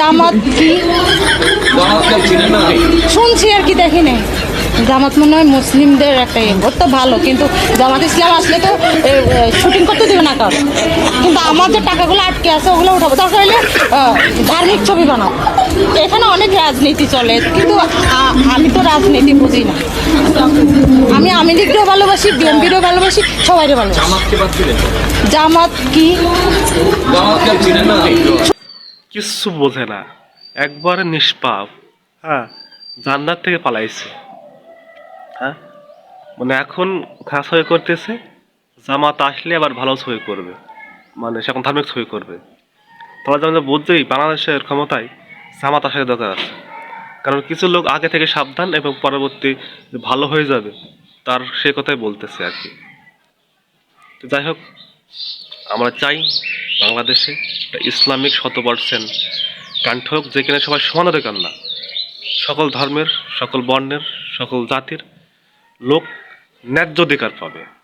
জামাত কি? শুনছি আর কি দেখি নাই। জামাত মনে হয় মুসলিমদের একটা ওর তো ভালো কিন্তু জামাত ইসলাম আসলে তো শুটিং করতে দেবে না কারও। কিন্তু আমার যে টাকাগুলো আটকে আছে ওগুলো উঠাবো। দরকার হলে ধার্মিক ছবি বানাও। এখানে অনেক রাজনীতি চলে কিন্তু আমি তো রাজনীতি বুঝি না। আমি আওয়ামী লীগকেও ভালোবাসি বিএনপিরও ভালোবাসি সবাইকে ভালোবাসি। জামাত কি? কিচ্ছু বোঝে না। একবারে নিষ্পাপ হ্যাঁ জান্নাত থেকে পালাইছে। হ্যাঁ মানে এখন খাস হয়ে করতেছে, জামাত আসলে আবার ভালো ছবি করবে। মানে সে এখন ধার্মিক ছবি করবে। তোমরা যেমন বুঝতেই বাংলাদেশের ক্ষমতায় জামাত আসার দরকার আছে। কারণ কিছু লোক আগে থেকে সাবধান এবং পরবর্তী ভালো হয়ে যাবে, তার সে কথাই বলতেছে আর কি। যাই হোক, আমরা চাই বাংলাদেশে ইসলামিক শত হোক যেখানে সবাই সমান অধিকার না। সকল ধর্মের, সকল বর্ণের, সকল জাতির লোক ন্যায্য অধিকার পাবে।